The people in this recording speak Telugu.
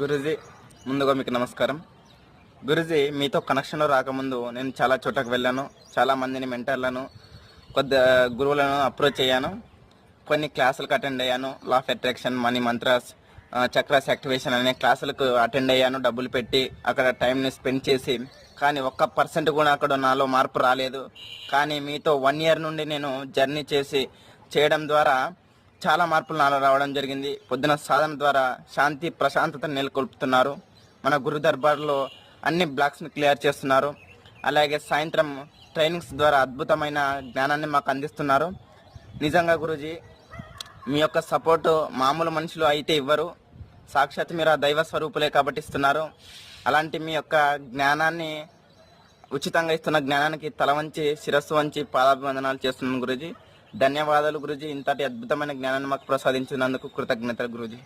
గురుజీ ముందుగా మీకు నమస్కారం. గురుజీ మీతో కనెక్షన్లో రాకముందు నేను చాలా చోటకు వెళ్ళాను. చాలా మందిని మెంటర్లను కొద్ది గురువులను అప్రోచ్ అయ్యాను. కొన్ని క్లాసులకు అటెండ్ అయ్యాను. Law of attraction money mantras chakras activation అనే క్లాసులకు అటెండ్ అయ్యాను. డబ్బులు పెట్టి అక్కడ టైంని స్పెండ్ చేసి కానీ ఒక్క పర్సెంట్ కూడా అక్కడ నాలో మార్పు రాలేదు. కానీ మీతో వన్ ఇయర్ నుండి నేను జర్నీ చేసి చేయడం ద్వారా చాలా మార్పులు నాలో రావడం జరిగింది. పొద్దున సాధన ద్వారా శాంతి ప్రశాంతత నెలకొల్పుతున్నారు. మన గురు దర్బార్లో అన్ని బ్లాక్స్ని క్లియర్ చేస్తున్నారు. అలాగే సాయంత్రం ట్రైనింగ్స్ ద్వారా అద్భుతమైన జ్ఞానాన్ని మాకు అందిస్తున్నారు. నిజంగా గురూజీ మీ యొక్క సపోర్ట్ మామూలు మనుషులు అయితే ఇవ్వరు. సాక్షాత్ మీరు ఆ దైవ స్వరూపులే కాబట్టి ఇస్తున్నారు అలాంటి మీ యొక్క జ్ఞానాన్ని ఉచితంగా ఇస్తున్న జ్ఞానానికి తల వంచి శిరస్సు వంచి పాదాభివందనాలు చేస్తున్నాను గురుజీ. ధన్యవాదాలు గురుజీ. ఇంతటి అద్భుతమైన జ్ఞానాన్ని మాకు ప్రసాదించినందుకు కృతజ్ఞతలు గురుజీ.